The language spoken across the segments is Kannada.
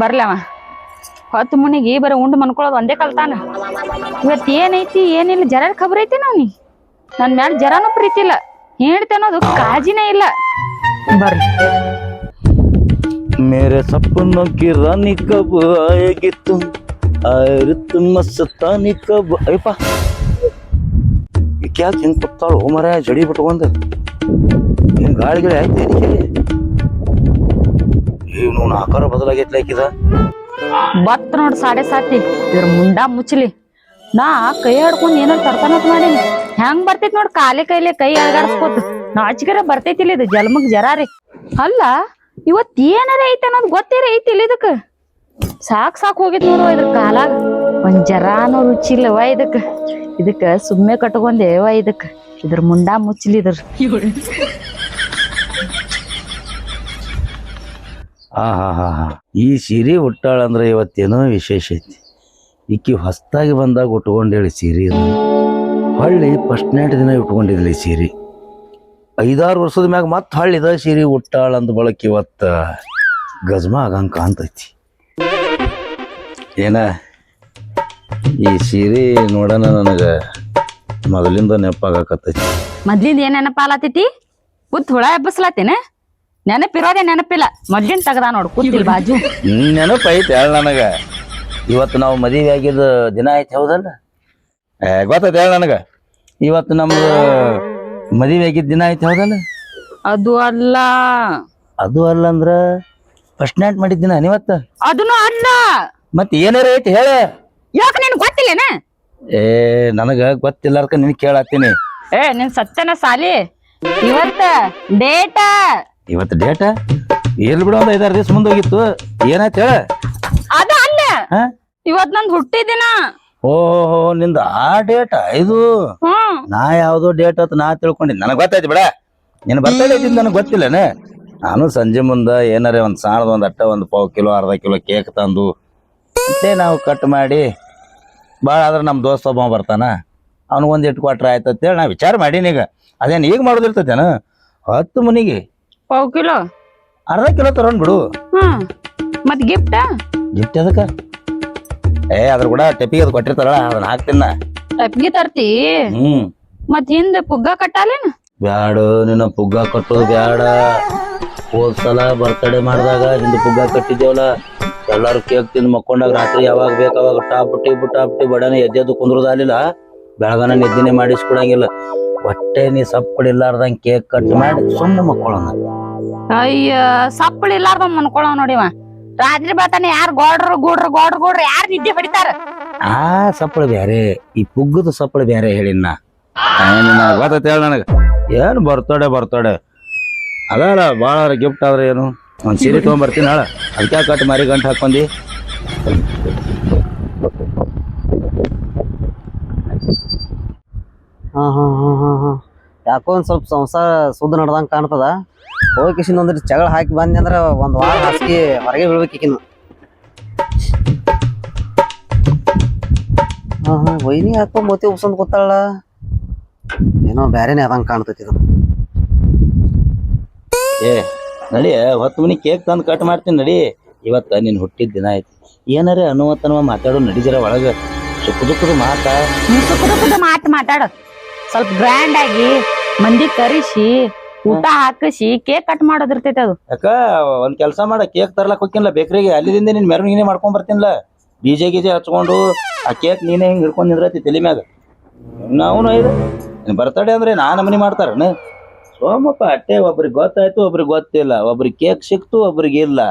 ಬರ್ಲವ ಹೊತ್ತು ಮುನಿಗಿ ಬರೀ ಉಂಡು ಮನ್ಕೊಳ್ಳೋದು ಒಂದೇ ಕಲ್ತಾನ ಇವತ್ತು ಏನೈತಿ ಏನಿಲ್ಲ ಜರ ಖಬರ್ ಐತಿ ನಾವ್ನಿ ನನ್ ಮ್ಯಾಲ ಜರಾನು ಪ್ರೀತಿ ಇಲ್ಲ ಹೇಳ್ತೆ ಅನ್ನೋದು ಕಾಜಿನೇ ಇಲ್ಲ ಬರ್ರಿ मेरे सपनों की रानी कब आएगी तुम आयर तुम मस्तानी कब ಅಯ್ಯಪ್ಪ ಯಾಕೆ ಹಿಂಗ್ ಕೂತಾಳು ಓ ಮರ ಜಡಿ ಬಿಟ್ಕೊಂಡ್ ಹಿಂಗ್ ಗಾಳಿ ಗಿಳಿ ಆಯ್ತು ಏನಕ್ಕೆ ಇವನು ಆಕಾರ ಬದಲಾಗೈತಿ ಬತ್ ನೋಡ್ ಸಾಡೆ ಸಾತಿ ಇದ್ರ ಮುಂಡ ಮುಚ್ಚಲಿ. ನಾ ಕೈ ಆಡ್ಕೊಂಡ್ ಏನೋ ತರ್ತಾನತ್ ಮಾಡೀನಿ. ಹೆಂಗ್ ಬರ್ತೈತಿ ನೋಡ್ ಕಾಲೆ ಕೈಲೆ ಕೈ ಅಳಗಾಡ್ಸ್ಕೊತ. ನಾಚಿಕರ ಬರ್ತೈತಿಲ್ಲ ಇದು ಜಲ್ಮಗ್ ಜರಾರಿ ಅಲ್ಲ ಇವತ್ ಏನಾರ ಐತಿ ಅನ್ನೋದು ಗೊತ್ತಿರ ಐತಿ ಇಲ್ಲ ಇದಕ್. ಸಾಕ್ ಸಾಕ್ ಹೋಗಿತ್ ನೋಡು ಇದ್ರ ಕಾಲಾಗ. ಒಂದ್ ಜರಾನು ರುಚಿ ಇಲ್ಲವ ಇದಕ್. ಇದಕ್ಕ ಸುಮ್ಮನೆ ಕಟ್ಕೊಂಡೇವ ಇದಕ್. ಇದ್ರ ಮುಂಡ ಮುಚ್ಚಲಿ ಇದ್ರ. ಆ ಹಾ ಹಾ ಹಾ. ಈ ಸೀರೆ ಉಟ್ಟಾಳ ಅಂದ್ರೆ ಇವತ್ತೇನೋ ವಿಶೇಷ ಐತಿ. ಈಕಿ ಹೊಸ್ತಾಗಿ ಬಂದಾಗ ಉಟ್ಕೊಂಡೇಳಿ ಸೀರೆ ಹಳ್ಳಿ ಫಸ್ಟ್ ನೈಟ್ ದಿನ ಇಟ್ಕೊಂಡಿದ್ಲಿ ಸೀರೆ. ಐದಾರು ವರ್ಷದ ಮ್ಯಾಗ ಮತ್ತೆ ಹಳ್ಳಿದ ಸೀರೆ ಉಟ್ಟಾಳ ಅಂದ ಬಳಕ ಇವತ್ತ ಗಜ್ಮ ಆಗಂಗ್ ಕಾಣ್ತೈತಿ. ಏನ, ಈ ಸೀರೆ ನೋಡೋಣ ನನಗೆ ಮೊದಲಿಂದ ನೆನಪಾಗಕತ್ತೈತಿ ಮೊದ್ಲಿಂದ ಏನ್ ನೆನಪ ಆಲತೈತಿ ಕೂತ್ ಹುಳ ಎಬ್ಬಸ್ಲತ್ತೇನ? ನೆನಪಿರೋದೇ ನೆನಪಿಲ್ಲ. ಮೊದ್ಲಿನ ತಗದ ನೋಡು ಕೂತಿಲ್ ಬಾಜು. ನೆನಪೈತೆ ಹೇಳ ನನಗ. ಇವತ್ತು ನಾವು ಮದುವೆ ಆಗಿದ ದಿನ ಐತಿ ಹೌದಲ್ಲ? ಏ ಗೊತ್ತೈತಿ ಹೇಳ ನನಗ. ಇವತ್ತು ನಮ್ದು ಮದುವೆ ಆಗಿದ್ದ ದಿನ ಐತಿ ಹೌದಲ್ಲ? ಅದು ಅಲ್ಲ. ಅದು ಅಲ್ಲ ಅಂದ್ರ ಫಸ್ಟ್ ನೈಟ್ ಮಾಡಿದ ದಿನ ನೀವತ್ತ ಅದನ್ನು ಅಲ್ಲ ಮತ್ತೆ ಏನಾರ ಐತಿ ಹೇಳ. ಯಾಕ ನಿನ್ ಗೊತ್ತಿಲ್ಲೇನ? ಏ ನನಗ ಗೊತ್ತಿಲ್ಲಾರ್ಕ ನಿನ್ ಕೇಳತ್ತೀನಿ. ಏ ನಿನ್ ಸತ್ಯನ ಸಾಲಿ. ಇವತ್ತ ಡೇಟ. ಇವತ್ತು ಡೇಟ್ ಎಲ್ಲಿ ಬಿಡೋ ಒಂದು ಐದಾರು ದಿವಸ ಮುಂದೋಗಿತ್ತು ಏನಾಯ್ತು ಹೇಳ? ಅದು ಅಲ್ಲ. ಹಾ? ಇವತ್ ನಂದ್ ಹುಟ್ಟಿದಿನ ಓಹೋ ನಿಂದ ಆ ಡೇಟ ಇದು ಹ್ಮ್ ನಾ ಯಾವ್ದೋ ಡೇಟ್ ಅಂತ ನಾ ತಿಳ್ಕೊಂಡಿನಿ ನನಗೆ ಗೊತ್ತಾಯ್ತು ಬಿಡ. ನಿನ್ನ ಬರ್ತಡೇ ಇದ್ದಿದ್ದು ನನಗೆ ಗೊತ್ತಿಲ್ಲನೆ. ನಾನು ಸಂಜೆ ಮುಂದೆ ಏನಾರ ಒಂದು ಸಾಣದ ಒಂದು ಅಟ್ಟ ಒಂದು ಪಾವು ಕಿಲೋ ಅರ್ಧ ಕಿಲೋ ಕೇಕ್ ತಂದು ಮತ್ತೆ ನಾವು ಕಟ್ ಮಾಡಿ ಭಾಳ ಆದ್ರೆ ನಮ್ಮ ದೋಸ್ತ ಒಬ್ಬ ಬರ್ತಾನ. ಅವ್ನಿಗೊಂದು ಇಟ್ಟು ಕೊಟ್ರೆ ಆಯ್ತು ಅಂತೇಳಿ ನಾ ವಿಚಾರ ಮಾಡೀನಿ ಈಗ. ಅದೇನು ಈಗ ಮಾಡೋದಿರ್ತೈತೇನ? ಹತ್ತು ಮನಿಗೆ. ಪಾವ್ ಕಿಲೋ? ಅರ್ಧ ಕಿಲೋ ತರೋನ್ ಬಿಡು. ಹ್ಮ್. ಮತ್ ಗಿಫ್ಟ್ ಗಿಫ್ಟ್ ಅದಕ್ಕ ಏ ಅದ್ರ ಕೂಡ ಟೆಪಿಗೆ ಅದು ಕೊಟ್ಟಿರ್ತಾರಲ್ಲ ಅದನ್ನ ಹಾಕ್ತಿನ ಟೆಪ್ಪಿಗೆ ಟಪ್ಗಿ ತರ್ತಿ? ಹ್ಮ್. ಮತ್ ಹಿಂದ ಪುಗ್ಗ ಕಟ್ಟಾಲೇನ? ಬ್ಯಾಡ ನಿನ್ನ ಪುಗ್ಗ ಕಟ್ಟೋದು ಬ್ಯಾಡ. ಹೋದ್ ಸಲ ಬರ್ತಡೇ ಮಾಡಿದಾಗ ಹಿಂದ ಪುಗ್ಗ ಕಟ್ಟಿದ್ದೇವಲ್ಲ ಎಲ್ಲಾರು ಕೇಕ್ ತಿಂದು ಮಕ್ಕೊಂಡಾಗ ರಾತ್ರಿ ಯಾವಾಗ ಬೇಕು ಅವಾಗ ಟಾಪುಟ್ಟಿ ಬುಟ್ಟಿ ಬಡನೆ ಎದ್ದೆದ್ದು ಕುಂದ್ರದಾಲಿಲ್ಲ ಬೆಳಗಾನ ನಿದ್ದೆನೆ ಮಾಡಿಸ್ಕೊಡಂಗಿಲ್ಲ. ಹೊಟ್ಟೆ ನೀ ಸಪ್ಪಡಿಲ್ಲಾರ್ದಂಗ್ ಕೇಕ್ ಕಟ್ ಮಾಡಿ ಸುಮ್ಮನೆ ಮಕ್ಕೊಳ್ಳೋಣ ಅಯ್ಯ ಸಪ್ಪಳ ಇಲ್ಲಾರ್ದ ಮನ್ಕೊಳವ್ ನೋಡಿವ ರಾತ್ರಿ ಬರ್ತಾನೆ ಯಾರ್ ಗೋಡ್ರ ಗೂಡ್ರ ಗೋಡ್ರ ಗೋಡ್ರ ಯಾರ್ ನಿದ್ದೆ ಹೊಡಿತಾರ? ಆ ಸಪ್ಪಳ ಬ್ಯಾರೆ ಈ ಪುಗ್ಗದ ಸಪ್ಪಳ ಬ್ಯಾರೆ ಹೇಳಿನ ಗೊತ್ತೈತೆ ಹೇಳ ನನಗ. ಏನು ಬರ್ತಡೆ ಬರ್ತಡೆ. ಅದಲ್ಲ ಭಾಳ ಗಿಫ್ಟ್ ಆದ್ರೆ ಏನು? ಒಂದ್ ಸೀರೆ ತೊಗೊಂಬರ್ತೀನಿ ಹಾಳ. ಅದಕ್ಕೆ ಕಟ್ ಮಾರಿ ಗಂಟು ಹಾಕೊಂಡಿ ಹಾಂ ಹಾ ಹಾ. ಯಾಕೋ ಒಂದು ಸ್ವಲ್ಪ ಸಂಸಾರ ಸುದ್ದ ನಡ್ದಂಗೆ ಕಾಣ್ತದ. ಹೋಗಿ ಕಿಶಿಂದ ಒಂದಿಟ್ಟು ಜಗಳ ಹಾಕಿ ಬಂದೆ ಅಂದ್ರ ಒಂದು ವಾರ ಹಾಸಿಗೆ ಹೊರಗೆ ಬೀಳ್ಬೇಕಿಕಿನ ಹಾ ಹಾ ವೈನಿ ಯಾಕೋ ಮೋತಿ ಉಪ್ಸಂದ್ ಗೊತ್ತಾಳ ಏನೋ ಬ್ಯಾರೆನೇ ಅದಂಗೆ ಕಾಣ್ತೈತಿ ಇದು. ಏ ನಡಿ ಹೊತ್ತು ಮನಿ ಕೇಕ್ ತಂದು ಕಟ್ ಮಾಡ್ತೀನಿ ನಡಿ. ಇವತ್ತ ನಿನ್ ಹುಟ್ಟಿದ ದಿನ ಐತಿ. ಏನಾರ ಅನುವತ್ತನವ ಮಾತಾಡೋ ನಡಿಜರ ಒಳಗೆ. ಸುಖ ದುಃಖದ ಮಾತಾ? ನೀ ಸುಖ ದುಃಖದ ಮಾತು ಮಾತಾಡು. ಸ್ವಲ್ಪ ಗ್ರ್ಯಾಂಡ್ ಆಗಿ ಮಂದಿ ಕರಿಸಿ ಊಟ ಹಾಕಿಸಿ ಕೇಕ್ ಕಟ್ ಮಾಡೋದಿರ್ತೈತಿ ಅದು. ಯಾಕ ಒಂದ್ ಕೆಲಸ ಮಾಡ ಕೇಕ್ ತರ್ಲಕ್ ಹೋಗಿಲ್ಲ ಬೇಕ್ರಿಗೆ. ಅಲ್ಲಿಂದ ನೀನ್ ಮೆರವಣಿಗೆ ಮಾಡ್ಕೊಂಡ್ ಬರ್ತೀನಿಲ್ಲ ಬೀಜ ಗೀಜೆ ಹಚ್ಕೊಂಡು ಆ ಕೇಕ್ ನೀನೇ ಹಿಂಗ್ ಹಿಡ್ಕೊಂಡ್ ನಿಂದ್ರತಿ ತಲೆ ಮ್ಯಾಗ. ನಾವು ಇದು ಬರ್ತಡೆ ಅಂದ್ರೆ ನಾನು ನಮನಿ ಮಾಡ್ತಾರನ ಸೋಮಪ್ಪ ಅಟ್ಟೆ ಒಬ್ರಿಗೆ ಗೊತ್ತಾಯ್ತು ಒಬ್ರಿಗೆ ಗೊತ್ತಿಲ್ಲ. ಒಬ್ರಿಗೆ ಕೇಕ್ ಸಿಕ್ತು ಒಬ್ರಿಗೆ ಇಲ್ಲ.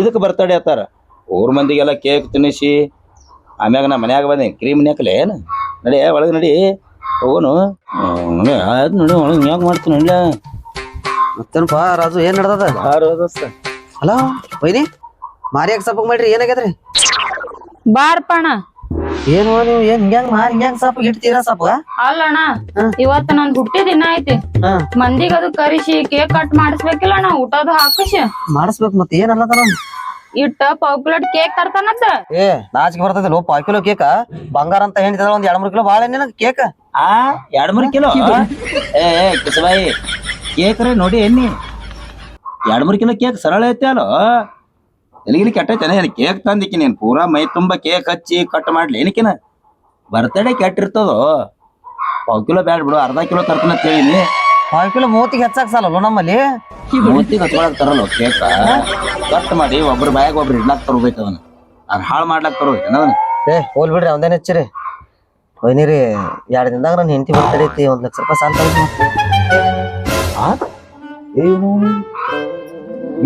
ಇದಕ್ಕೆ ಬರ್ತಡೆ ಅತ್ತಾರ ಊರ್ ಮಂದಿಗೆಲ್ಲ ಕೇಕ್ ತಿನ್ನಿಸಿ ಆಮ್ಯಾಗ ನಾ ಮನ್ಯಾಗ ಬಂದೆ. ಕ್ರೀಮ್ ನೆಕ್ಲೆ ಏನು? ನಡಿ ಒಳಗೆ ನಡಿ. ಹೋಗೋನು ನಡಿ, ಆಯ್ತು ನೋಡಿ ಒಳಗೆ ಯಾಕೆ ಮಾಡ್ತೀನಿ ಇಲ್ಲ ಮತ್ತೇನಪ್ಪ ರಾಜು ಏನ್ ನಡ್ದದ? ಹಲೋ ಬೈನಿ ಮಾರಿಯಾಕ ಸಪ್ಪಗ್ ಮಾಡ್ರಿ ಏನಾಗ್ಯದ್ರಿ ಬಾರ್ಪಣ. ಏನು ನೀವು ಏನ್ ಹಿಂಗ್ಯಾಂಗ ಮಾರಿ ಹಿಂಗ್ಯಾಂಗ ಸಪ್ಪ ಇಡ್ತೀರಾ ಸಪ್ಪ ಅಲ್ಲಣ್ಣ ಇವತ್ತ ನಂದ್ ಹುಟ್ಟಿ ದಿನ ಐತಿ. ಮಂದಿಗೆ ಅದು ಕರಿಸಿ ಕೇಕ್ ಕಟ್ ಮಾಡಿಸ್ಬೇಕಿಲ್ಲ ಅಣ್ಣ ಊಟದ ಹಾಕಿಸಿ. ಮಾಡಿಸ್ಬೇಕು ಮತ್ತೆ ಏನಲ್ಲದ ನಮ್ ಇಟ್ಟ ಪಾವ್ ಪ್ಲೇಟ್ ಕೇಕ್ ತರ್ತಾನತ್ತ ಏ ನಾಚಿಕೆ ಬರ್ತೈತಿ ಲೋ ಪಾವ್ ಕಿಲೋ ಕೇಕ? ಬಂಗಾರ ಅಂತ ಹೇಳಿದ ಒಂದ್ ಎರಡ್ ಮೂರ್ ಕಿಲೋ ಬಾಳ ನಿನಗ ಕೇಕ? ಆ ಎರಡ್ ಮೂರು ಕಿಲೋ. ಏ ಏ ಕಿಸಬಾಯಿ ಕೇಕ್ ರೀ ನೋಡಿ ಎಣ್ಣಿ. ಎರಡ್ ಮೂರು ಕಿಲೋ ಕೇಕ್ ಸರಳ ಐತೆ ಅಲ್ಲೋ. ಎಲ್ಲಿಗಿಲಿ ಕೆಟ್ಟೈತೆ ಏನು ಕೇಕ್ ತಂದಿಕ್ಕಿ ನೀನು ಪೂರಾ ಮೈ ತುಂಬಾ ಕೇಕ್ ಹಚ್ಚಿ ಕಟ್ ಮಾಡ್ಲಿ. ಏನಕ್ಕಿನ? ಬರ್ತಡೇ ಕೆಟ್ಟಿರ್ತದೋ. ಪಾವ್ ಕಿಲೋ ಬ್ಯಾಡ ಬಿಡು ಅರ್ಧ ಕಿಲೋ ತರ್ತೀನಿ ಅಂತ ಹೇಳಿನಿ. ಪಾವ್ ಕಿಲೋ ಮೂವತ್ತಿಗೆ ಹೆಚ್ಚಾಕ್ ಸಾಲಲ್ಲ ನಮ್ಮಲ್ಲಿ? ಮೂವತ್ತಿಗೆ ಹಚ್ಕೊಳಕ್ ತರಲ್ಲ ಕೇಕ? ಕಟ್ ಮಾಡಿ ಒಬ್ರು ಬಾಯಾಗ ಒಬ್ರು ಇಡ್ಲಾಕ್ ತರಬೇಕು ಅದನ್ನ. ಅದ್ ಹಾಳು ಮಾಡ್ಲಾಕ್ ತರೋದೈತೆ ಅದನ್ನ ಏ ಹೋಲ್ ಬಿಡ್ರಿ ಅವನೇನ್ ಹೆಚ್ಚಿರಿ? ಒಯ್ನಿರಿ ಎರಡು ದಿನದಾಗ ನನ್ನ ಹೆಂಡತಿ ಬರ್ತಡೇ ಐತಿ ಒಂದ್ ಲಕ್ಷ ರೂಪಾಯಿ ಸಾಲ ಏನು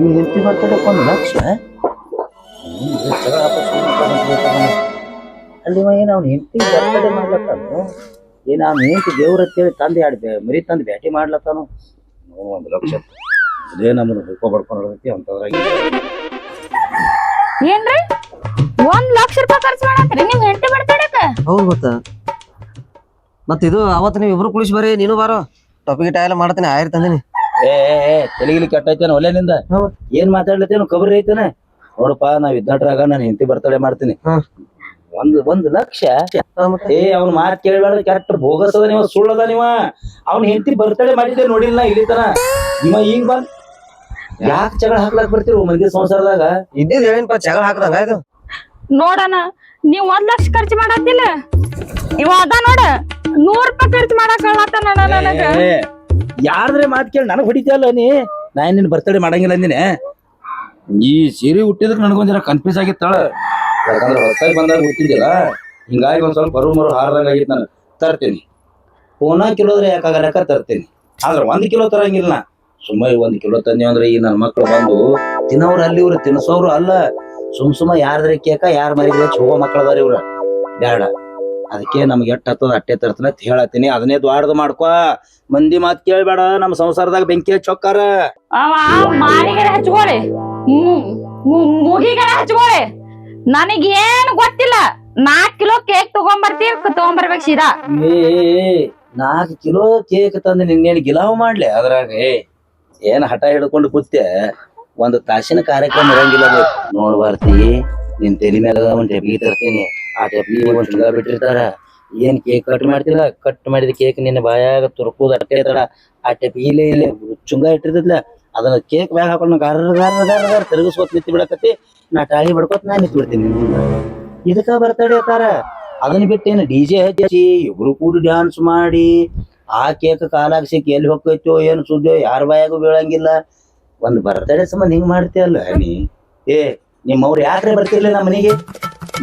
ಹೆಂಡತಿ ಬರ್ತಾರೆ ಒಂದು ಲಕ್ಷ. ಅಲ್ಲಿ ಏನು ಅವ್ನು ಹೆಂಡತಿ ಬರ್ತಡೆ ಮಾಡ್ಲತ್ತಾನು ಏನು ಅವ್ನು ಹೆಂಡತಿ ದೇವ್ರ ಅಂತೇಳಿ ತಂದು ಎರಡು ಮರಿ ತಂದು ಭೇಟಿ ಮಾಡ್ಲತ್ತಾನು ಒಂದು ಲಕ್ಷ. ಅದೇ ನಮ್ಮನ್ನು ಹುಡ್ಕೊ ಬಡ್ಕೊಂಡು ಹೊರದೈತಿ ಅಂತದ್ರಾಗಿ ಏನ್ರಿ? ಒಂದ್ ಲಕ್ಷ ರೂಪಾಯಿ ಖರ್ಚು ಮಾಡತ್ರಿ ನಿಮ್ ಹೆಂಡತಿ ಬಿಡ್ತಾಡಕ ಹೌದು ಗೊತ್ತ? ಮತ್ ಇದು ಅವತ್ ನೀವು ಇಬ್ರು ಕುಳಿಸಿ ಬರ್ರಿ ನೀನು ಬಾರೋ. ಟೊಪಿಗೆ ಟೈಲ್ ಮಾಡ್ತೀನಿ ಆಯ್ತು ತಂದಿನಿ. ಏ ಏ, ಏ ತಲೆಗಿಲಿ ಕೆಟ್ಟೈತೇನ ಒಲೆನಿಂದ ನಿಂದ? ಏನ್ ಮಾತಾಡ್ಲತ್ತೇನು ಕಬರಿ ಐತೇನ? ನೋಡಪ್ಪ ನಾವ್ ಇದ್ದಾಟ್ರಾಗ ನಾನು ಹೆಂಡತಿ ಬರ್ತಡೆ ಮಾಡ್ತೀನಿ. ಒಂದ್ ಒಂದ್ ಲಕ್ಷ? ಮತ್ತೆ? ಏ ಅವ್ನ ಮಾತ್ ಕೇಳಬೇಡ ಕ್ಯಾರೆಕ್ಟರ್ ಬೋಗಸದ ನೀವ ಸುಳ್ಳದ ನೀವ. ಅವ್ನ ಹೆಂಡತಿ ಬರ್ತಡೆ ಮಾಡಿದ್ದೆ ನೋಡಿಲ್ಲ ಇಲ್ಲಿತನ. ನಿಮ್ಮ ಈಗ ಬಂದ್ ಯಾಕೆ ಜಗಳ ಹಾಕ್ಲಾಕ್ ಬರ್ತೀರಿ ಮಂದಿ ಸಂಸಾರದಾಗ? ಇದ್ದಿದ್ ಹೇಳಿನಪ್ಪ ಜಗಳ ಹಾಕದಂಗ ಇದು. ನೋಡಣ ನೀವ್ ಒಂದ್ ಲಕ್ಷ ಖರ್ಚು ಮಾಡತ್ತಿಲ್ಲ ಇವ ಅದ ನೋಡ ನೂರ್ ರೂಪಾಯಿ ಖರ್ಚು ಮಾಡಕ್ ಹೇಳತ್ತಾನ ನನಗ. ಏ, ಯಾರ್ದ್ರೆ ಮಾತ್ ಕೇಳಿ ನನಗ್ ಹೊಡಿತಿಯಲ್ಲ ನೀ? ನಾ ನಿನ್ ಬರ್ತಡೇ ಮಾಡಂಗಿಲ್ಲ ಅಂದಿನಿ. ಈ ಸೀರೆ ಹುಟ್ಟಿದಕ್ಕೆ ನನಗೊಂದ್ ಜನ ಕನ್ಫ್ಯೂಸ್ ಆಗಿತ್ತಾಳ. ಯಾಕಂದ್ರೆ ಹೊಸಾಗಿ ಬಂದಾಗ ಹುಟ್ಟಿದ್ದಿಲ್ಲ ಹಿಂಗಾಗಿ ಒಂದ್ ಸ್ವಲ್ಪ ಬರು ಮರು ಹಾರದಂಗ ಆಗಿತ್ತು ನಾನು ತರ್ತೇನೆ. ಪೋನ ಕಿಲೋದ್ರೆ ಯಾಕಾಗಲ್ಲ ತರ್ತೇನೆ. ಆದ್ರೆ ಒಂದ್ ಕಿಲೋ ತರಂಗಿಲ್ಲ ಸುಮ್ಮನೆ ಸುಮ್ಮ ಒಂದ್ ಕಿಲೋ ತಂದಿ ಅಂದ್ರೆ ಈ ನನ್ನ ಮಕ್ಳು ಬಂದು ತಿನ್ನೋರು ಅಲ್ಲಿ ಇವ್ರು ತಿನ್ಸೋರು ಅಲ್ಲ. ಸುಮ್ ಸುಮ್ಮ ಯಾರ್ದ್ರೆ ಕೇಕ ಯಾರ ಮರಿ ಹೆಚ್ಚು ಹೋಗೋ ಮಕ್ಳು ಅದಾರ ಇವ್ರ. ಬೇಡ ಅದಕ್ಕೆ ನಮ್ಗೆ ಎಟ್ಟ ಹತ್ತದ ಅಟ್ಟೆ ತರ್ತನ ಅಂತ ಹೇಳತ್ತೀನಿ. ಅದನ್ನೇ ದ್ವಾರದ ಮಾಡ್ಕೋ. ಮಂದಿ ಮಾತ್ ಕೇಳ್ಬೇಡ. ನಮ್ಮ ಸಂಸಾರದಾಗ ಬೆಂಕಿ ಹಚ್ಚೋಕ್ಕಾರ ಹಚ್ಕೊಳ್ಳಿ ನನಗೇನು ಗೊತ್ತಿಲ್ಲ. ನಾಕ್ ಕಿಲೋ ಕೇಕ್ ತಗೊಂಬರ್ತೀವಿ ತಗೊಂಬರ್ಬೇಕು ಸೀದಾ. ಏ ನಾಲ್ಕು ಕಿಲೋ ಕೇಕ್ ತಂದು ನಿನ್ನೇನು ಗಿಲಾವ್ ಮಾಡ್ಲಿ ಅದ್ರಾಗ? ಏನ್ ಹಠ ಹಿಡ್ಕೊಂಡು ಕೂತೆ ಒಂದು ತಾಸಿನ ಕಾರ್ಯಕ್ರಮ ಇರಂಗಿಲ್ಲ ನೋಡ್ ಬರ್ತಿ ನಿನ್ ತೆಲಿ ಮೇಲೆ ಒಂದ್ ಟೆಪ್ಗಿ ತರ್ತೀನಿ. ಆ ಟೆಪ್ಗಿ ಒಂದ್ ಶುಗರ್ ಬಿಟ್ಟಿರ್ತಾರ. ಏನ್ ಕೇಕ್ ಕಟ್ ಮಾಡ್ತಿಲ್ಲ? ಕಟ್ ಮಾಡಿದ ಕೇಕ್ ನಿನ್ನ ಬಾಯಾಗ ತುರ್ಕುದ ಅಟ್ಟೆ ತಡ ಆ ಟೆಪಿ ಇಲ್ಲೇ ಇಲ್ಲ ಚುಂಗ ಇಟ್ಟಿರ್ತೈತ್ಲ ಅದನ್ನ ಕೇಕ್ ಬ್ಯಾಗ್ ಹಾಕೊಂಡು ಗರ್ ಗರ್ ಗರ್ ತಿರುಗಿಸ್ಕೊತ್ ಬಿಡಕತ್ತಿ. ನಾ ಟಾಳಿ ಬಡ್ಕೊತ್ ನಾ ನಿಂತು ಬಿಡ್ತೀನಿ. ಇದಕ್ಕ ಬರ್ತಡೆ ಅತ್ತಾರ. ಅದನ್ನ ಬಿಟ್ಟೇನು ಡಿ ಜೆ ಹಚ್ಚಿ ಇಬ್ರು ಕೂಡಿ ಡ್ಯಾನ್ಸ್ ಮಾಡಿ. ಆ ಕೇಕ್ ಕಾಲಾಗ ಸಿಕ್ಕಿ ಎಲ್ಲಿ ಹೋಗ್ತೈತೋ ಏನು ಸುದ್ದಿಯೋ ಯಾರ ಬಾಯಾಗೂ ಬೀಳಂಗಿಲ್ಲ. ಒಂದ್ ಬರ್ತಡೆ ಸಂಬಂಧ ಹಿಂಗ್ ಮಾಡ್ತೀಯಲ್ಲ ನೀ? ಏ ನಿಮ್ಮವ್ರು ಯಾಕ್ರೆ ಬರ್ತಿರ್ಲಿಲ್ಲ ನಮ್ಮ ಮನೆಗೆ?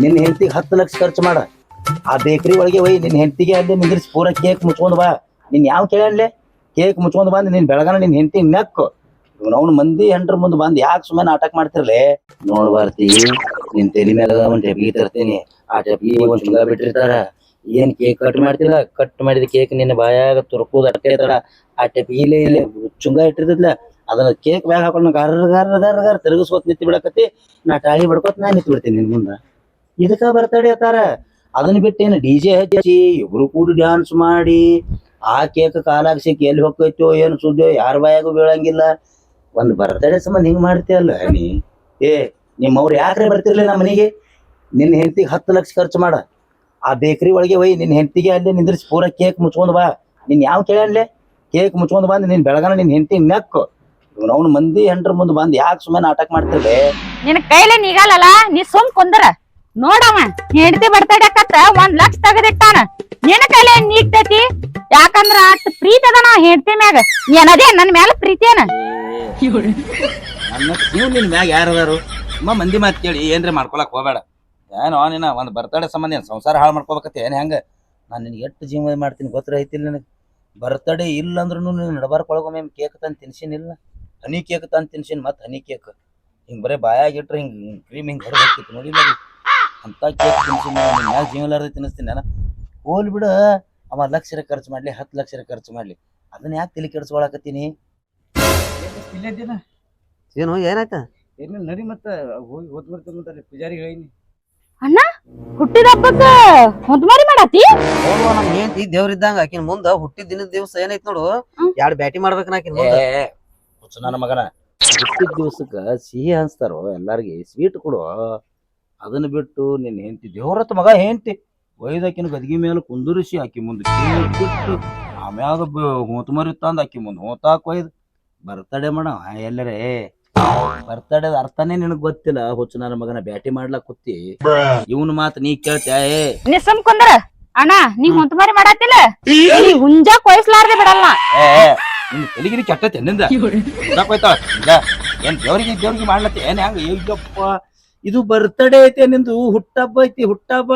ನಿನ್ನ ಹೆಂಡತಿಗೆ ಹತ್ತು ಲಕ್ಷ ಖರ್ಚು ಮಾಡ. ಆ ಬೇಕರಿ ಒಳಗೆ ಒಯ್ ನಿನ್ನ ಹೆಂಡತಿಗೆ ಅಲ್ಲಿ ನಿಂದಿರ್ಸಿ ಪೂರ ಕೇಕ್ ಮುಚ್ಕೊಂಡ್ ಬಾ. ನಿನ್ನ ಯಾವ ಕೇಳನ್ಲೆ? ಕೇಕ್ ಮುಚ್ಕೊಂಡ್ ಬಂದು ನಿನ್ ಬೆಳಗಾನ ನಿನ್ ಹೆಂಡತಿ ನೆಕ್ಕು. ಅವ್ನ ಮಂದಿ ಹೆಂಡ್ರ ಮುಂದೆ ಬಂದು ಯಾಕೆ ಸುಮ್ಮನೆ ಆಟಕ್ ಮಾಡ್ತಿರ್ಲಿ? ನೋಡ್ ಬರ್ತಿ ನಿನ್ ತೆಲಿ ಮೇಲೆ ಒಂದ್ ಟೆಪ್ಗಿ ತರ್ತೀನಿ. ಆ ಟೆಪ್ಗಿ ಒಂದ್ ಶುಂಗ ಬಿಟ್ಟಿರ್ತಾರ. ಏನ್ ಕೇಕ್ ಕಟ್ ಮಾಡ್ತಿಲ್ಲ? ಕಟ್ ಮಾಡಿದ ಕೇಕ್ ನಿನ್ನ ಬಾಯಾಗ ತುರ್ಕೋದು ಅಟ್ಟೆ ತಡ. ಆ ಟೆಪ್ಗಿ ಇಲ್ಲೇ ಚುಂಗ ಇಟ್ಟಿರ್ತೈತ್ಲ ಅದನ್ನ ಕೇಕ್ ಬ್ಯಾಗ್ ಹಾಕೊಂಡು ಗರ್ ಗರ್ ತಿರುಗಿಸ್ಕೊತ್ ನಿಂತು ಬಿಡಕತ್ತಿ, ನಾ ಟಾಳಿ ಬಡ್ಕೊತ್ ನಾ ನಿಂತು ಬಿಡ್ತೀನಿ ನಿನ್ ಮುಂದ. ಇದಕ್ಕ ಬರ್ತಡೇ ಅತ್ತಾರ. ಅದನ್ನ ಬಿಟ್ಟೇನು ಡಿ ಜೆ ಹಚ್ಚಿ ಇಬ್ರು ಕೂಡಿ ಡ್ಯಾನ್ಸ್ ಮಾಡಿ, ಆ ಕೇಕ್ ಕಾಲಾಗ ಸಿಕ್ಕಿ ಎಲ್ಲಿ ಹೋಗ್ತೋ ಏನು ಸುದ್ದೋ ಯಾರ ಬಾಯಾಗೂ ಬೀಳಂಗಿಲ್ಲ. ಒಂದ್ ಬರ್ತಡೇ ಸಂಬಂಧ ಹಿಂಗ್ ಮಾಡ್ತೀಯಲ್ಲ ನೀ ಏ, ನಿಮ್ಮವ್ರು ಯಾಕ್ರೆ ಬರ್ತಿರ್ಲಿ ನಮ್ಮ ಮನೆಗೆ? ನಿನ್ನ ಹೆಂಡತಿಗೆ ಹತ್ತು ಲಕ್ಷ ಖರ್ಚು ಮಾಡ. ಆ ಬೇಕರಿ ಒಳಗೆ ಒಯ್ ನಿನ್ನ ಹೆಂಡತಿಗೆ ಅಲ್ಲಿ ನಿಂದ್ರಿಸಿ ಪೂರ ಕೇಕ್ ಮುಚ್ಕೊಂಡ್ ಬಾ. ನಿನ್ನ ಯಾವ ಕೇಳಲ್ಲೇ ಕೇಕ್ ಮುಚ್ಕೊಂಡ್ ಬಂದು ನಿನ್ ಬೆಳಗಾನ ನಿನ್ ಹೆಂಡತಿ ನೆಕ್ಕು. ಅವ್ನ ಮಂದಿ ಹೆಂಡ್ರ ಮುಂದೆ ಬಂದ್ ಯಾಕೆ ಸುಮ್ಮನೆ ನಾಟಕ ಮಾಡ್ತಿದ್ದೆ ನಿನ್ ಕೈಲೇ ನೀಗಲ್ಲ ನೀ ಸುಮ್ ಕುಂದರ. ನೋಡವ ಹೆಂಡತಿ ಬರ್ತಡೇಕತ್ತ ಒಂದ್ ಲಕ್ಷ ತೆಗೆದಿಟ್ಟಾನ. ನಿನ್ ಕೈಲೇ ನೀಗ್ತೈತಿ? ಯಾಕಂದ್ರ ಅಷ್ಟ್ ಪ್ರೀತಿ ಅದ ನಾ ಹೆಂಡತಿ ಮ್ಯಾಗ. ಏನದೇ ನನ್ ಮ್ಯಾಲ ಪ್ರೀತಿ ಏನ ನನ್ನ ನೀವು ನಿನ್ ಮ್ಯಾಗ ಯಾರದಾರು ಮಂದಿ ಮಾತು ಕೇಳಿ ಏನ್ರಿ ಮಾಡ್ಕೊಳಕ್ ಹೋಗ್ಬೇಡ. ಏನೋ ನಿನ್ನ ಒಂದ್ ಬರ್ತಡೇ ಸಂಬಂಧ ಏನ್ ಸಂಸಾರ ಹಾಳು ಮಾಡ್ಕೋಬೇಕತ್ತೆ ಏನ್ ಹೆಂಗ? ನಾನು ನಿನ್ಗೆ ಎಷ್ಟು ಜೀವ ಮಾಡ್ತೀನಿ ಗೊತ್ತಿರ ಐತಿಲ್ಲ ನನಗೆ. ಬರ್ತಡೇ ಇಲ್ಲ ಅಂದ್ರೂ ನೀನು ನಡಬಾರ್ಕೊಳಗೊಮ್ಮೆ ಕೇಕ್ ತಂದು ತಿನ್ಸಿನಿಲ್ಲ. ಹನಿ ಕೇಕ್ ತಂದು ತಿನ್ಸಿನ್ ಮತ್ತೆ ಹನಿ ಕೇಕ್ ಹಿಂಗ್ ಬರೇ ಬಾಯಾಗ ಇಟ್ರೆ ಹಿಂಗ್ ಕ್ರೀಮ್ ಹಿಂಗ್ ಹೊರಗೆ ಹೋಗ್ತಿತ್ತು ನೋಡಿಲ್ಲ ಅದು? ಅಂತ ಕೇಕ್ ತಿನ್ಸಿನ ನಿನ್ ಮ್ಯಾಗ ಜೀವ ಇಲ್ಲಾರ್ದೆ ತಿನ್ನಿಸ್ತೀನಿ ನಾನು. ಹೋಲ್ ಬಿಡು ಅವ ಲಕ್ಷರ ಖರ್ಚು ಮಾಡ್ಲಿ ಹತ್ತು ಲಕ್ಷರ ಖರ್ಚು ಮಾಡ್ಲಿ. ಅದನ್ನ ಯಾಕೆ ತಿಳಿ ಕೆಡಿಸ್ಕೊಳಕತ್ತೀನಿ ಏನು ಏನಾಯ್ತ? ಏನು ನಡಿ ಮತ್ತ ಹೋಗಿ ಹೋದ್ ಬರ್ತೀನಿ ಪೂಜಾರಿ ಹೇಳಿನಿ. ಹುಟ್ಟಿದ ಹಬ್ಬಕ್ಕ ಮುದ್ಮಾರಿ ಮಾಡತಿ ನೋಡುವ ನಮ್ ಹೆಂಡತಿ ದೇವ್ರಿದ್ದಂಗ ಆಕಿನ ಮುಂದ ಹುಟ್ಟಿದ ದಿನದ ದಿವಸ ಏನೈತ್ ನೋಡು. ಎರಡ್ ಬ್ಯಾಟಿ ಮಾಡ್ಬೇಕು ಆಕಿನ ಮುಂದ? ಹುಚ್ಚು ನನ್ನ ಮಗನ. ಹುಟ್ಟಿದ ದಿವಸಕ್ಕೆ ಸಿಹಿ ಹಂಚ್ತಾರೋ? ಎಲ್ಲಾರ್ಗಿ ಸ್ವೀಟ್ ಕೊಡು. ಅದನ್ನ ಬಿಟ್ಟು ನಿನ್ನ ಹೆಂಡತಿ ದೇವ್ರತ್ ಮಗ ಹೆಂಡತಿ. ಒಯ್ದಾಕಿನ ಗದಗಿ ಮೇಲೆ ಕುಂದುರಿಸಿ ಆಕಿ ಮುಂದೆ ಬಿಟ್ಟು ಆಮ್ಯಾಗ ಹೋತ ಮರಿ ತಂದು ಆಕಿ ಮುಂದೆ ಹೋತಾಕ್ ಒಯ್ದು. ಬರ್ತಡೇ ಮಾಡ ಎಲ್ಲರೇ. ಬರ್ತಡೆ ಅರ್ಥನೇ ನಿನಗ್ ಗೊತ್ತಿಲ್ಲ? ಹುಚ್ಚು ನನ್ನ ಮಗನ ಬ್ಯಾಟಿ ಮಾಡ್ಲಾಕ್ ಕುತ್ತಿ. ಇವನ್ ಮಾತ್ ನೀ ಕೇಳ್ತ್ಯಾ? ಏ. ಕುಂದ್ರ. ಅಣ್ಣ ನೀ ಹೊಂತ ಮಾರಿ ಮಾಡತ್ತಿಲ್ಲ? ನೀ ಹುಂಜಾ ಕೊಯ್ಸ್ಲಾರ್ದೆ ಬಿಡಲ್ಲ. ಏ. ನಿನ್ ತಲೆಗಿರಿ ಕೆಟ್ಟೈತೆ ನಿಂದ ಹೋಯ್ತಾಳ. ಏನ್ ದೇವ್ರಿಗೆ ದೇವ್ರಿಗೆ ಮಾಡ್ಲತ್ತಿ. ಏನ್ ಹೆಂಗ? ಈಗಪ್ಪ ಇದು ಬರ್ತಡೇ ಐತೆ ನಿಂದು. ಹುಟ್ಟಬ್ಬ ಐತಿ ಹುಟ್ಟಬ್ಬ.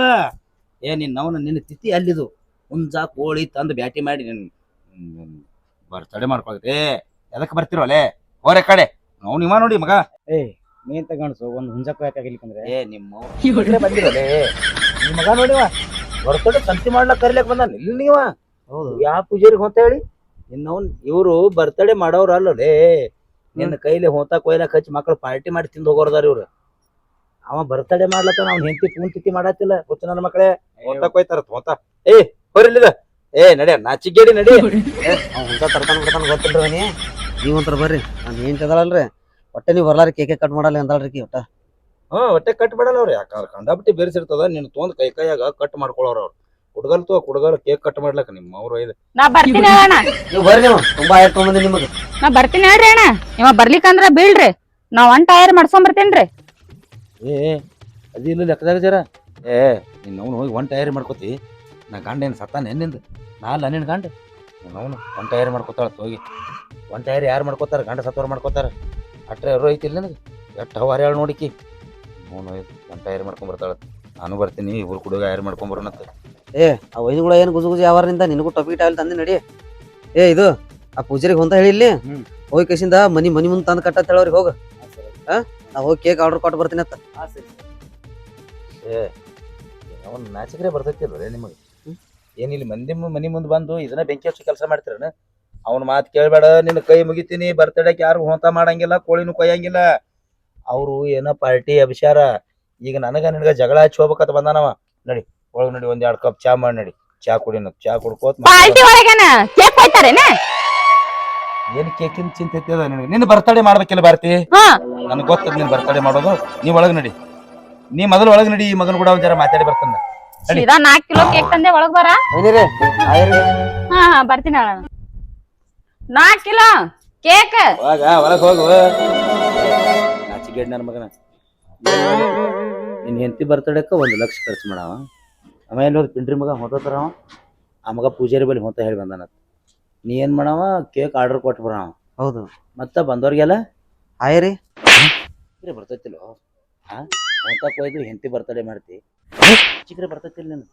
ಏ ನಿನ್ ಅವನ ನಿನ್ನ ತಿಥಿ ಅಲ್ಲಿದು. ಹುಂಜ ಕೋಳಿ ತಂದು ಬ್ಯಾಟಿ ಮಾಡಿ ನಿನ್ ಬರ್ತಡೇ ಮಾಡ್ಕೊಳತ್ತೆ ಎದಕ್ ಬರ್ತಿರೋಲೆ ಹೋರೆ ಕಡೆ. ನಾವು ನಿಮ್ಮ ನೋಡಿ ಮಗ. ಏ ನೀನ್ ತಗೊಂಡ್ಸು ಒಂದ್ ಹುಂಜಕ್ಕೂ ಅಂದ್ರೆ? ಏ ನಿಮ್ಮ ಬಂದಿರೋಲೆ ನಿಮ್ಮ ಮಗ ನೋಡಿವ? ಬರ್ತಡೇ ತಂತಿ ಮಾಡ್ಲಕ್ ಕರಿಲಕ್ ಬಂದ ಇಲ್ಲಿ ನೀವ? ಹೌದು. ಯಾವ ಪೂಜಾರಿಗೆ ಅಂತ ಹೇಳಿ? ಇನ್ನವನ್ ಇವರು ಬರ್ತಡೇ ಮಾಡೋರು ರೇ ನಿನ್ನ ಕೈಲಿ ಹೋತ ಕೊಯ್ಲಕ್ ಹಚ್ಚಿ ಮಕ್ಳು ಪಾರ್ಟಿ ಮಾಡಿ ತಿಂದು ಹೋಗೋರ್ದಾರ ಇವ್ರು. ಅವ ಬರ್ತಡೇ ಮಾಡ್ಲತ್ತ ಅವ್ನ ಹೆಂಡತಿ ಪೂನ್ ತಿಥಿ ಮಾಡತ್ತಿಲ್ಲ. ಹುಚ್ಚ ಮಕ್ಕಳೆ ಹೋತ ಕೊಯ್ತಾರ ಹೋತ. ಏ ಹೊರಿಲ್ಲಿದ ಏ ನಡಿ ನಾಚಿಗೇಡಿ ನಡಿ. ಅವ್ನು ಹುಂಚ ತರ್ತಾನ ಬಿಡ್ತಾನ ಗೊತ್ತಿಲ್ರಿ ಅವನಿ ನೀವ್ ಒಂಥರ ಬರ್ರಿ. ನಾನು ಏನ್ ತದಳಲ್ರಿ. ಒಟ್ಟೆ ನೀವು ಬರ್ಲಾರಿ ಕೇಕೆ ಕಟ್ ಮಾಡಲ್ಲ ಅಂದಳ್ರಿ ಒಟ್ಟ. ಹಾ ಹೊಟ್ಟೆ ಕಟ್ ಬಿಡಲ್ಲ ಅವ್ರು. ಯಾಕಂದ್ರೆ ಕಂಡಾಪಟ್ಟಿ ಬೇರಿಸಿರ್ತದ. ನಿನ್ನ ತೊಂದ್ ಕೈ ಕೈಯಾಗ ಕಟ್ ಮಾಡ್ಕೊಳ್ಳೋರು ಅವ್ರು. ಹುಡುಗಲ್ ತೋ ಹುಡುಗರು ಕೇಕ್ ಕಟ್ ಮಾಡ್ಲಕ್ಕ ನಿಮ್ಮ ಅವ್ರು ಇದು ನಾ ಬರ್ತೀನಿ ಅಣ್ಣ. ನೀವು ಬರ್ರಿ ನೀವು ತುಂಬಾ ಆಯ್ತು ತೊಗೊಂಬಂದಿ ನಿಮಗೆ. ನಾ ಬರ್ತೀನಿ ಹೇಳ್ರಿ ಅಣ್ಣ. ಇವ ಬರ್ಲಿಕ್ಕಂದ್ರ ಬೀಳ್ರಿ. ನಾ ಒನ್ ಟೈರ್ ಮಾಡ್ಸ್ಕೊಂಡ್ ರೀ. ಏ ಅದಿಲ್ಲ ಲೆಕ್ಕದಾಗ ಜರ. ಏ ನಿನ್ನ ಅವನು ಹೋಗಿ ಒನ್ ಟೈರ್ ಮಾಡ್ಕೋತಿ. ನಾ ಗಂಡ ಏನು ಸತ್ತಾನ ನಿಂದ? ನಾ ಅಲ್ಲ ನಿನ್ನ ಗಂಡ? ಅವನು ಒನ್ ಟೈರ್ ಮಾಡ್ಕೋತಾಳ ಹೋಗಿ. ಒನ್ ಟೈರ್ ಯಾರು ಮಾಡ್ಕೋತಾರ? ಗಂಡ ಸತ್ತವ್ರು ಮಾಡ್ಕೋತಾರ. ಅಟ್ರೆ ಯಾರು ಐತಿಲ್ಲ ನನಗೆ? ಎಷ್ಟು ಹವಾರ ಹೇಳಿ ನೋಡಿಕಿ. ಅವನು ಒನ್ ಟೈರ್ ಮಾಡ್ಕೊಂಡ್ ಬರ್ತಾಳ ನಾನು ಬರ್ತೀನಿ ಇವ್ರು ಕುಡುಗ ಯಾರು ಮಾಡ್ಕೊಂಬರೋಣ ಏ ಆ ವೈದ್ಯಗಳ ಏನು ಗುಜು ಗುಜು ಯಾವಾರನಿಂದ ನಿನಗೂ ಟೊಪಿಕ್ ಟಾವೆಲ್ ತಂದೆ ನಡಿ. ಏ ಇದು ಆ ಪೂಜಾರಿಗೆ ಹೊಂತ ಹೇಳಿ ಇಲ್ಲಿ. ಹ್ಮ್. ಹೋಗಿ ಕಸಿಂದ ಮನಿ ಮನಿ ಮುಂದೆ ತಂದು ಕಟ್ಟ ಹೇಳೋರಿಗೆ ಹೋಗ. ನಾ ಹೋಗಿ ಕೇಕ್ ಆರ್ಡರ್ ಕೊಟ್ಟು ಬರ್ತೀನಿ ಅತ್ತ. ಅವನ್ ನಾಚಿಕ್ರೆ ರೀ ನಿಮಗೆ. ಏನಿಲ್ಲ ಮಂದಿ ಮು- ಮನಿ ಮುಂದೆ ಬಂದು ಇದನ್ನ ಬೆಂಕಿ ಹಚ್ಚಿ ಕೆಲಸ ಮಾಡ್ತಿರನ? ಅವ್ನ ಮಾತು ಕೇಳಬೇಡ ನಿನ್ನ ಕೈ ಮುಗಿತೀನಿ ಬರ್ತಡೇಕ್ ಯಾರು ಹೊಂತ ಮಾಡಂಗಿಲ್ಲ ಕೋಳಿನೂ ಕೊಯ್ಯಂಗಿಲ್ಲ. ಅವರು ಏನೋ ಪಾರ್ಟಿ ಅಭಿಷಾರ. ಈಗ ನನಗ ನಿನಗ ಜಗಳ ಹಚ್ಚಿ ಹೋಗ್ಬೇಕಂತ ಬಂದಾನವ. ನಡಿ. ಒಳಗ್ ನಡಿ ಒಂದ್ ಎರಡ್ ಕಪ್ ಚಾ ಮಾಡಿ ನಡಿ. ಚಾ ಕುಡಿನ ಚಾ ಕುಡ್ಕೋತ ಪಾರ್ಟಿ ಒಳಗೇನ? ಕೇಕ್ ಹೋಯ್ತಾರೇನ ಏನ್ ಕೇಕಿನ ಚಿಂತೆ ಐತದ ನಿನಗೆ? ನಿನ್ನ ಬರ್ತಡೇ ಮಾಡ್ಬೇಕಿಲ್ಲ ಬರ್ತಿ ಹಾ. ನನಗೆ ಗೊತ್ತದ ನಿನ್ ಬರ್ತಡೇ ಮಾಡೋದು. ನೀ ಒಳಗ್ ನಡಿ. ನೀ ಮೊದಲು ಒಳಗ್ ನಡಿ ಈ ಮಗನ ಕೂಡ ಒಂದ್ ಜರ ಮಾತಾಡಿ ಬರ್ತಾನ. ಸೀದಾ ನಾಲ್ಕ್ ಕಿಲೋ ಕೇಕ್ ತಂದೆ ಒಳಗ್ ಬರ? ಏನಿರಿ ಹಾ ಹಾ ಬರ್ತೀನಿ ಅಣ್ಣ ನಾಲ್ಕ್ ಕಿಲೋ ಕೇಕ್. ಒಳಗ್ ಹೋಗು. ನಾಚಿಗೇಡ್ ನನ್ನ ಮಗನ. ನಿನ್ ಹೆಂಡತಿ ಬರ್ತಡೇಕ ಒಂದು ಲಕ್ಷ ಖರ್ಚು ಮಾಡವ. ಅವ ಎಲ್ಲಿ ಹೋದ್ ಪಿಂಡ್ರಿ ಮಗ? ಹೊಂತತ್ರ ಅವ? ಆ ಮಗ ಪೂಜಾರಿ ಬಳಿ ಹೊಂತ ಹೇಳಿ ಬಂದಾನ ನೀ ಏನ್ ಮಾಡವ? ಕೇಕ್ ಆರ್ಡರ್ ಕೊಟ್ಟು ಬರ ಹೌದು. ಮತ್ತ ಬಂದವ್ರಿಗೆಲ್ಲ? ಆಯ್ರಿ ಚಿಕ್ರೆ ಬರ್ತೈತಿಲ್ಲ? ಹಾ ಹೊಂತ ಕೊಯ್ದು ಹೆಂಡತಿ ಬರ್ತಡೆ ಮಾಡ್ತಿ. ಚಿಕ್ರೆ ಬರ್ತೈತಿಲ್ಲ ನೀನು?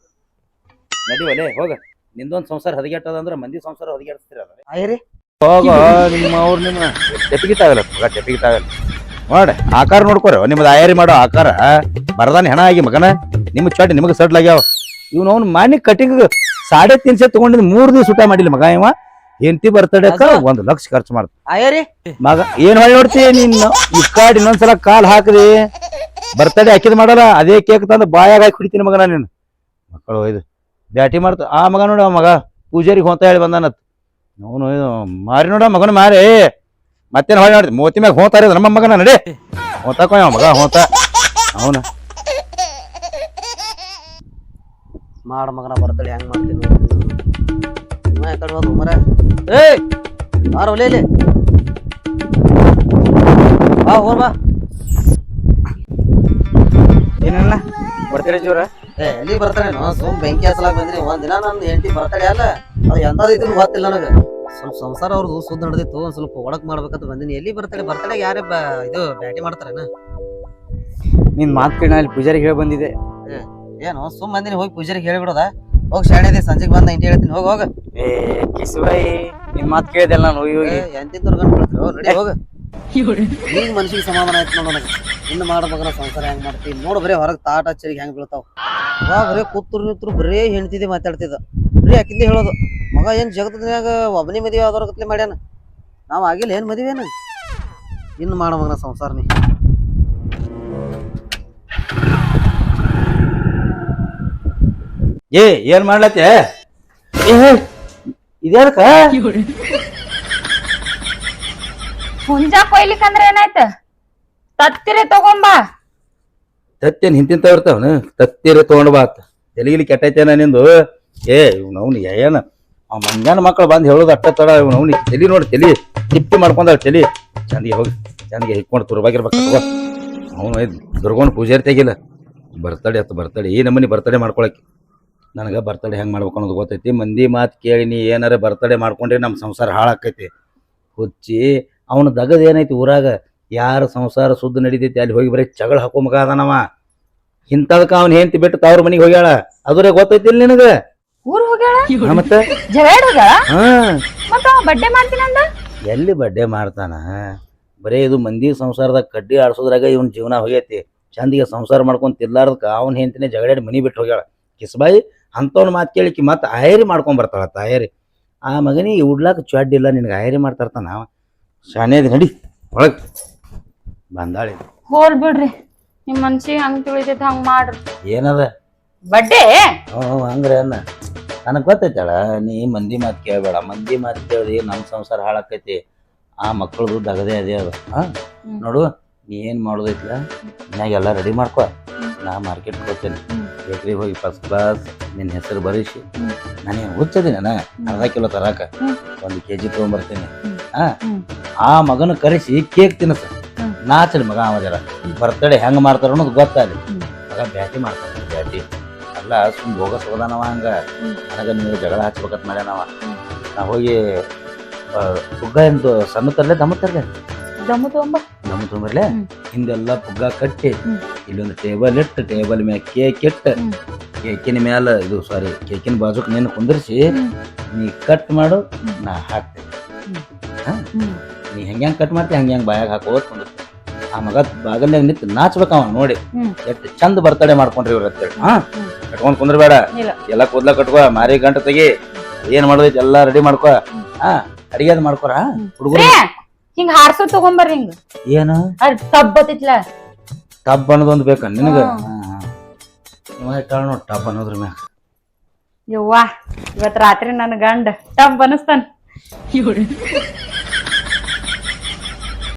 ನಡಿ ಒಲೆ ಹೋಗ. ನಿಂದೊಂದ್ ಸಂಸಾರ ಹದಗೆಟ್ಟದ ಅಂದ್ರೆ ಮಂದಿ ಸಂಸಾರ ಹದಗೆಡ್ಸ್ತಿರಲ್ಲ ಆಯ್ರಿ ಹೋಗ ನಿಮ್ಮ ಅವ್ರು ನಿಮ್ಮ ಟೆಪಿಗೆ ತಾಗಲ್ಲ ಮಗ ನೋಡ ಆಕಾರ ನೋಡ್ಕೋರ ನಿಮ್ಮದು ಆಯಾರಿ ಮಾಡೋ ಆಕಾರ ಬರದಾನ ಹೆಣ ಆಗಿ ಮಗನ. ನಿಮ್ಮ ಚಟ್ ನಿಮಗೆ ಸಡ್ಲ್ ಆಗ್ಯಾವ. ಇವ್ನು ಅವ್ನು ಮನೆ ಕಟಿಂಗ್ ಸಾಡೆ ತಿನ್ಸೆ ತಗೊಂಡಿದ್ ಮೂರ್ ದಿವಸ ಊಟ ಮಾಡಿಲ್ಲ ಮಗ ಇವ. ಹೆಂಡತಿ ಬರ್ತಡೇಕ ಒಂದ್ ಲಕ್ಷ ಖರ್ಚು ಮಾಡ್ತ ಆಯ್ರಿ ಮಗ ಏನ್ ಹೊಳ್ಳಿ ನೋಡ್ತಿ ನೀನ್? ಈ ಕಾಡ್ ಇನ್ನೊಂದ್ಸಲ ಕಾಲ್ ಹಾಕ್ರಿ. ಬರ್ತಡೇ ಹಾಕಿದ್ ಮಾಡಲ್ಲ ಅದೇ ಕೇಕ್ ತಂದು ಬಾಯಾಗ ಹಾಕಿ ಕುಡಿತೀನಿ ಮಗನ ನೀನು ಮಕ್ಕಳು ಇದು ಬ್ಯಾಟಿ ಮಾಡ್ತ ಆ ಮಗ ನೋಡ ಮಗ. ಪೂಜಾರಿಗೆ ಹೋತ ಹೇಳಿ ಬಂದಾನತ್. ಅವನು ಮಾರಿ ನೋಡ ಮಗನ ಮಾರಿ. ಮತ್ತೇನು ಹೊಳಿ ನೋಡಿ ಮೋತಿ ಮ್ಯಾಗ ಹೋತಾರ ನಮ್ಮ ಮಗನ ನಡಿ. ಹೋತಾಕೋ ಮಗ ಹೋತ ಅವನ. ಮಾಡ ಮಗನ ಬರ್ತಡೆ ಹೆಂಗ್ ಮಾಡ್ತೀನಿ ಇವ ಯಾಕಡೆ ಹೋದ ಮರ? ಏಯ್! ಬಾರ ಒಲೆ ಇಲ್ಲಿ ಬಾ ಹೋರ್ ಬಾ. ಏನಲ್ಲ ಬರ್ತೀರ ಜೋರ ಏ ಎಲ್ಲಿ ಬರ್ತಾನೆ ನಾ ಸುಮ್ ಬೆಂಕಿ ಹಚ್ಚಲಾಕ ಬಂದ್ರಿ ಒಂದ್ ದಿನ ನನ್ನ ಹೆಂಡತಿ ಬರ್ತಡೆ ಅಲ್ಲ. ಅದು ಎಂತದೈತಿ ಗೊತ್ತಿಲ್ಲ ನನಗ. ಸ್ವಲ್ಪ ಸಂಸಾರ ಅವ್ರದ್ದು ಸುದ್ದ ನಡೆದಿತ್ತು. ಒಂದ್ ಸ್ವಲ್ಪ ಒಡಕ್ ಮಾಡ್ಬೇಕಂತ ಬಂದಿನಿ. ಎಲ್ಲಿ ಬರ್ತಾಳೆ? ಬರ್ತಾಳೆ ಯಾರೇ ಇದು ಬ್ಯಾಟಿ ಮಾಡ್ತಾರೇನ? ನಿನ್ ಮಾತ್ ಕೇಳಿ ಅಲ್ಲಿ ಪೂಜಾರಿಗೆ ಹೇಳಿ ಬಂದಿದೆ ಏನು ಸುಮ್ ಬಂದಿನಿ ಹೋಗಿ ಪೂಜಾರಿಗೆ ಹೇಳ್ಬಿಡೋದ? ಹೋಗಿ ಶಾಣೆ ಸಂಜೆಗೆ ಬಂದ ಇಂಟಿ ಹೇಳ್ತೀನಿ ಹೋಗಿ ಹೋಗ. ಏ ಕಿಸುಬಾಯಿ ಮಾತ್ ಕೇಳಿದೆಲ್ಲ ನಾನು ಹೋಗಿ. ಹೋಗಿ ಎಂತಿಂತ ನಡಿ ಹೋಗ. ಈಗ ಮನ್ಸಿಗೆ ಸಮಾಧಾನ ಆಯ್ತು ನೋಡ ನನಗೆ. ಇನ್ನು ಮಾಡೋ ಮಗನ ಸಂಸಾರ ಹೆಂಗ್ ಮಾಡ್ತೀವಿ ನೋಡು ಬರೀ ಹೊರಗೆ ತಾಟ ಹಚ್ಚರಿಗೆ ಹೆಂಗ್ ಬೀಳ್ತಾವ. ಮಗ ಬರೀ ಕೂತ್ರು ನಿಂತ್ರು ಬರೀ ಹೆಣ್ತಿದ್ದೆ ಮಾತಾಡ್ತಿದ್ದ. ಬರೀ ಆಕಿಂದೆ ಹೇಳೋದು. ಮಗ ಏನ್ ಜಗತ್ತಿನಾಗ ಒಬ್ಬನೇ ಮದುವೆ ಆದವ್ರ ಕತ್ಲೆ ಮಾಡ್ಯಾನ? ನಾವ್ ಆಗಿಲ್ಲ ಏನ್ ಏನು? ಇನ್ನು ಮಾಡೋ ಮಗನ ಸಂಸಾರ ನೀ. ಏ ಏನ್ ಮಾಡ್ಲತ್ತೆ? ಏ ಇದ್ಯಾಕ ಹುಂಜಾ ಏನಾಯ್ತ? ತತ್ತಿರಿ ತಗೊಂಬಾ ತತ್ತೇನ್ ಹಿಂತಿಂತ ಇರ್ತಾವನ ತತ್ತಿರೆ ತಗೊಂಡ್ ಬಾ ಆತ ತೆಲಿಗಿಲಿ ಕೆಟ್ಟೈತೇನ ನಿಂದು? ಏ ಇವ್ನ ಅವ್ನು ಏನ? ಆ ಮಂಜಾನ ಮಕ್ಕಳು ಬಂದು ಹೇಳೋದು ಅಟ್ಟ ತಡ ಇವ್ನು ಅವ್ನಿಗೆ ತಲಿ ನೋಡಿ ತಲಿ ತಿಪ್ಪಿ ಮಾಡ್ಕೊಂಡಾಳ ತಲಿ. ಚಂದಿಗೆ ಹೋಗಿ ಚಂದಿಗೆ ಹಿಕ್ಕೊಂಡು ತುರ್ಬಾಗಿರ್ಬೇಕು ಅವನು ದುರ್ಗೊಂಡು ಪೂಜಾರಿ ತೆಗಿಲ್ಲ. ಬರ್ತಡೆ ಅತ್ತ ಬರ್ತಡೆ ಈ ನಮ್ಮನಿ ಬರ್ತಡೆ ಮಾಡ್ಕೊಳಕ್ಕೆ. ನನಗೆ ಬರ್ತಡೇ ಹೆಂಗೆ ಮಾಡ್ಬೇಕು ಅನ್ನೋದು ಗೊತ್ತೈತಿ. ಮಂದಿ ಮಾತು ಕೇಳಿ ನೀ ಏನಾರ ಬರ್ತಡೇ ಮಾಡ್ಕೊಂಡ್ರೆ ನಮ್ಮ ಸಂಸಾರ ಹಾಳಾಕೈತಿ ಹುಚ್ಚಿ ಅವನು ದಗದ ಏನೈತಿ ಊರಾಗ? ಯಾರ ಸಂಸಾರ ಸುದ್ದು ನಡೀತೈತಿ ಅಲ್ಲಿ ಹೋಗಿ ಬರೀ ಜಗಳ ಹಾಕೋ ಮಗ ಅದಾನವ. ಇಂಥದಕ್ಕೆ ಅವ್ನ ಹೆಂಡತಿ ಬಿಟ್ಟು ತವ್ರ ಮನೆಗೆ ಹೋಗ್ಯಾಳ? ಅದುರೇ ಗೊತ್ತೈತಿ ಇಲ್ಲಿ ನಿನಗೆ? ಊರ್ ಹೋಗ್ಯಾಳ? ಮತ್ತೆ? ಜಗಳ ಹೋಗ್ಯಾಳ? ಹಾ. ಮತ್ತ ಅವ ಬಡ್ಡೆ ಮಾಡ್ತೀನಿ ಅಂದ? ಎಲ್ಲಿ ಬಡ್ಡೆ ಮಾಡ್ತಾನ? ಬರೀ ಇದು ಮಂದಿ ಸಂಸಾರದಾಗ ಕಡ್ಡಿ ಆಡ್ಸೋದ್ರಾಗ ಇವನ್ ಜೀವನ ಹೋಗೈತಿ. ಚಂದಿಗೆ ಸಂಸಾರ ಮಾಡ್ಕೊಂಡು ತಿರ್ಲಾರ್ದಕ್ಕ ಅವ್ನ ಹೆಂಡತಿನೇ ಜಗಳಾಡಿ ಮನಿ ಬಿಟ್ಟು ಹೋಗ್ಯಾಳ. ಕಿಸ್ಬಾಯಿ ಅಂಥವ್ನ ಮಾತು ಕೇಳಿಕಿ ಮತ್ತೆ ಆಯರಿ ಮಾಡ್ಕೊಂಡ್ ಬರ್ತಾಳ ತಾಯರಿ ಆ ಮಗನಿಗೆ ಉಡ್ಲಾಕ ಚಡ್ಡಿಲ್ಲ ನಿನಗೆ ಆಯರಿ ಮಾಡ್ತಾರ್ತಾನ ಶಾನೇದಿ ನಡಿ ಒಳಗೆ ಬಂದಾಳಿ ಹೋಲ್ ಬಿಡ್ರಿ ನಿಮ್ ಮನ್ಸಿಗೆ ಹಂಗ ತಿಳಿತೈತಿ ಹಂಗ ಮಾಡ್ರಿ. ಏನದ? ಬಡ್ಡೆ? ಹ್ಞೂ ಹಂಗ್ರೆ ಅನ್ನ. ನನಗೆ ಗೊತ್ತೈತಳ ನೀ ಮಂದಿ ಮಾತು ಕೇಳಬೇಡ ಮಂದಿ ಮಾತು ಕೇಳಿ ನಮ್ಮ ಸಂಸಾರ ಹಾಳಾಕೈತಿ ಆ ಮಕ್ಕಳದು ದಗದೇ ಅದೇ ಅದು. ಹಾಂ ನೋಡು ನೀ ಏನು ಮಾಡೋದೈತಿಲ್ಲ ಮನ್ಯಾಗ ಎಲ್ಲ ರೆಡಿ ಮಾಡ್ಕೊ ನಾ ಮಾರ್ಕೆಟ್ ಹೋಗ್ತೇನೆ. ಬೇಕ್ರಿಗೆ ಹೋಗಿ ಫಸ್ಟ್ ಕ್ಲಾಸ್ ನಿನ್ನ ಹೆಸರು ಬರೀಸಿ. ನಾನು ಹುಚ್ಚದಿನ ಅರ್ಧ ಕಿಲೋ ತರಾಕ. ಒಂದು ಕೆ ಜಿ ತೊಗೊಂಬರ್ತೀನಿ ಆ ಮಗನ ಕರೆಸಿ ಕೇಕ್ ತಿನ್ನಸ. ನಾಚಲ್ ಮಗ ಅವ ಜರ. ಬರ್ತಡೆ ಹೆಂಗೆ ಮಾಡ್ತಾರ ಅನ್ನೋದು ಗೊತ್ತಾಗಲಿ. ಮಗ ಬ್ಯಾಟಿ ಮಾಡ್ತಾನೆ ಬ್ಯಾಟಿ. ಅಲ್ಲ ಸುಮ್ ಹೋಗ ಸೋದಾನವ ಹಂಗ. ನನಗೆ ನೀವು ಜಗಳ ಹಚ್ಬೇಕಂತ ಮಾಡ್ಯಾನವ. ನಾ ಹೋಗಿ ಹುಗ್ಗ ಎಂದು ಸಣ್ಣ ತರಲೆ ದಮ್ಮ ತರ್ಲೆ. ದಮ್ಮು ತಗೊಂಬ. ದಮ್ಮ ತೊಂಬರ್ಲೆ ಹ್ಮ್. ಹಿಂದೆಲ್ಲ ಪುಗ್ಗ ಕಟ್ಟಿ ಇಲ್ಲೊಂದು ಟೇಬಲ್ ಇಟ್ಟು ಟೇಬಲ್ ಮ್ಯಾಗ ಕೇಕ್ ಇಟ್ಟು. ಕೇಕಿನ ಮ್ಯಾಲ ಇದು ಸಾರಿ ಕೇಕಿನ ಬಾಜುಕ್ ನೀನು ಕುಂದಿರ್ಸಿ ನೀ ಕಟ್ ಮಾಡು. ನಾ ಹಾಕ್ತೇನೆ ನೀ ಹೆಂಗೆ ಕಟ್ ಮಾಡ್ತಿ ಹಂಗೆ ಹೆಂಗೆ ಬಾಯಾಗ ಹಾಕೋ ಕುಂದಿರ್ತೀನಿ ಆ ಮಗ ಬಾಗಲ್ನಾಗ ನಿಂತು ನಾಚ್ಬೇಕ ಅವ ನೋಡಿ. ಎಷ್ಟು ಚಂದ ಬರ್ತಡೆ ಮಾಡ್ಕೊಂಡ್ರಿ ಇವ್ರ ಅಂತೇಳಿ ಹಾ. ಕಟ್ಕೊಂಡ್ ಕುಂದ್ರಬೇಡ. ಎಲ್ಲ ಕೂದ್ಲ ಕಟ್ಕೋ ಮಾರಿ ಗಂಟ ತೆಗಿ. ಏನ್ ಮಾಡೋದೈತಿ ಎಲ್ಲಾ ರೆಡಿ ಮಾಡ್ಕೋ. ಹಾ? ಅಡಿಗೆ ಅದ್ ಮಾಡ್ಕೊರ? ಹುಡುಗರು ಹಿಂಗ್ ಹಾರ್ಸೋ ತಗೊಂಬರ್ರಿ ಹಿಂಗ. ಏನು? ಅದ್ ಟಬ್ ಬತ್ತಿತ್ಲ. ಟಬ್ ಅನ್ನೋದೊಂದು ಬೇಕ ನಿನಗ? ಹಾ. ಇವ ಇಟ್ಟಾಳ ನೋಡ್ ಟಬ್ ಅನ್ನೋದ್ರ ಮ್ಯಾಗ. ಯವ್ವಾ ಇವತ್ ರಾತ್ರಿ ನನ್ ಗಂಡ ಟಬ್ ಅನಸ್ತಾನ